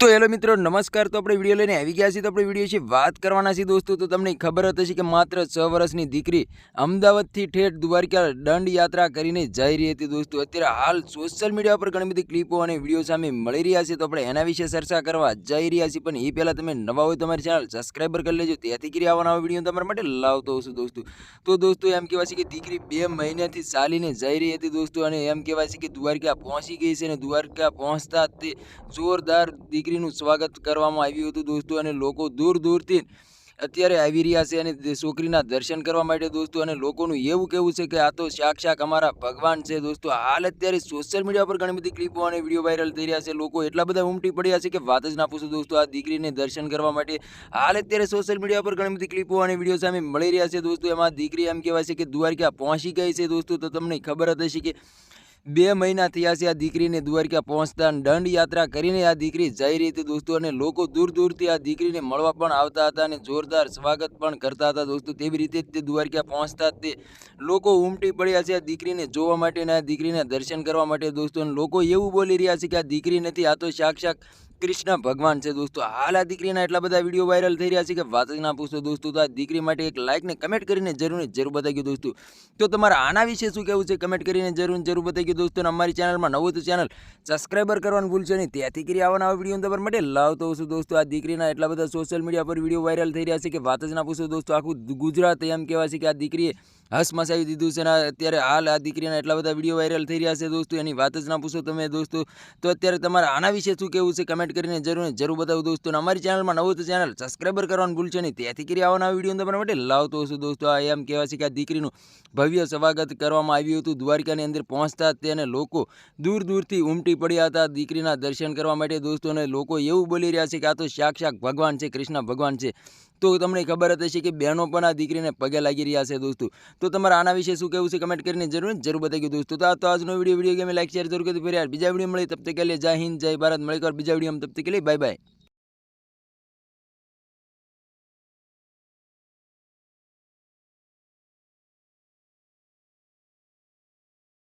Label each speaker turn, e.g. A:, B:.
A: તો હેલો મિત્રો, નમસ્કાર. તો આપણે વીડિયો લઈને આવી ગયા છીએ. તો આપણે વીડિયો છે વાત કરવાના છીએ દોસ્તો. તો તમને ખબર હતી હશે કે માત્ર છ વર્ષની દીકરી અમદાવાદથી ઠેઠ દ્વારકા દંડ યાત્રા કરીને જઈ રહી હતી દોસ્તો. અત્યારે હાલ સોશિયલ મીડિયા પર ઘણી બધી ક્લિપો અને વીડિયો સામે મળી રહ્યા છે. તો આપણે એના વિશે ચર્ચા કરવા જઈ રહ્યા છીએ. પણ એ પહેલાં તમે નવા હોય તમારી ચેનલ સબસ્ક્રાઈબર કરી લેજો. ત્યાંથી કરી આવવાના વીડિયો તમારા માટે લાવતો હશું દોસ્તો. તો દોસ્તો, એમ કહેવાય છે કે દીકરી બે મહિનાથી ચાલીને જઈ રહી હતી દોસ્તો. અને એમ કહેવાય છે કે દ્વારકા પહોંચી ગઈ છે. અને દ્વારકા પહોંચતા તે જોરદાર દીકરીનું સ્વાગત કરવામાં આવ્યું હતું દોસ્તો અને લોકો દૂર દૂરથી અત્યારે આવી રહ્યા છે અને છોકરીના દર્શન કરવા માટે દોસ્તો અને લોકોનું એવું કહેવું છે કે આ તો સાક્ષાત અમારા ભગવાન છે દોસ્તો. હાલ અત્યારે સોશિયલ મીડિયા પર ઘણી બધી ક્લિપો અને વીડિયો વાયરલ થઈ રહ્યા છે. લોકો એટલા બધા ઉમટી પડ્યા છે કે વાત જ ના પૂછો દોસ્તો. આ દીકરીને દર્શન કરવા માટે હાલ અત્યારે સોશિયલ મીડિયા પર ઘણી બધી ક્લિપો અને વીડિયો સામે મળી રહ્યા છે દોસ્તો. એમાં દીકરી એમ કહેવાય છે કે દ્વારકા પહોંચી ગઈ છે દોસ્તો. તો તમને ખબર જ હશે કે બે મહિના થયા છે આ દીકરીને દ્વારકા પહોંચતા દંડ યાત્રા કરીને આ દીકરી જઈ રહી હતી દોસ્તો, અને લોકો દૂર દૂરથી આ દીકરીને મળવા પણ આવતા હતા અને જોરદાર સ્વાગત પણ કરતા હતા દોસ્તો. તેવી રીતે તે દ્વારકા પહોંચતા તે લોકો ઉમટી પડ્યા છે આ દીકરીને જોવા માટે અને આ દીકરીના દર્શન કરવા માટે દોસ્તો. અને લોકો એવું બોલી રહ્યા છે કે આ દીકરી નથી, આ તો સાક્ષાત કૃષ્ણ ભગવાન છે દોસ્તો. હાલ આ દીકરીના એટલા બધા વીડિયો વાયરલ થઈ રહ્યા છે કે વાત જ ના પૂછો દોસ્તો. તો આ દીકરી માટે એક લાઇક ને કમેન્ટ કરીને જરૂર જરૂર બતાવી દોસ્તો. તો તમારા આના વિશે શું કહેવું છે કમેન્ટ કરીને જરૂર જરૂર બતાવી દોસ્તો. અને અમારી ચેનલમાં નવું તો ચેનલ સબસ્ક્રાઈબર કરવાનું ભૂલશો નહીં. ત્યાંથી કરી આવવાના આવા વીડિયો તમારા માટે લાવતો છું દોસ્તો. આ દીકરીના એટલા બધા સોશિયલ મીડિયા પર વીડિયો વાયરલ થઈ રહ્યા છે કે વાત જ ના પૂછો દોસ્તો. આખું ગુજરાત એમ કહેવાય છે કે આ દીકરીએ હસ મચાવી દીધું છે અને અત્યારે હાલ આ દીકરીના એટલા બધા વીડિયો વાયરલ થઈ રહ્યા છે દોસ્તો, એની વાત જ ના પૂછો તમે દોસ્તો. તો અત્યારે તમારે આના વિશે શું કહેવું છે કમેન્ટ કરીને જરૂર જરૂર બતાવું દોસ્તો અમારી ચેનલમાં નવું તો ચેનલ સબસ્ક્રાઈબર કરવાનું ભૂલશે નહીં. ત્યાંથી કરી આવવાના વીડિયો તમારા માટે લાવતો હશું દોસ્તો. આ એમ કહેવાય છે કે આ દીકરીનું ભવ્ય સ્વાગત કરવામાં આવ્યું હતું. દ્વારકાની અંદર પહોંચતા તેને લોકો દૂર દૂરથી ઉમટી પડ્યા હતા દીકરીના દર્શન કરવા માટે દોસ્તોને લોકો એવું બોલી રહ્યા છે કે આ તો સાક્ષાત ભગવાન છે, કૃષ્ણ ભગવાન છે. તો તમને ખબર જ હશે કે બહેનો પણ આ દીકરીને પગે લાગી રહ્યા છે દોસ્તો. તો તમારા આના વિશે શું કહેવું છે કમેન્ટ કરીને જરૂર જરૂર બતાવી દોસ્તો. તો આ તો આજનો વીડિયો વીડિયો ગમે લાઈક શેર જરૂર કરી ફરી યાર બીજા વીડિયો મળી તબ તક કે લે, જય હિન્દ, જય ભારત મળી કર બીજા વીડિયો તબ તક કે લે બાય બાય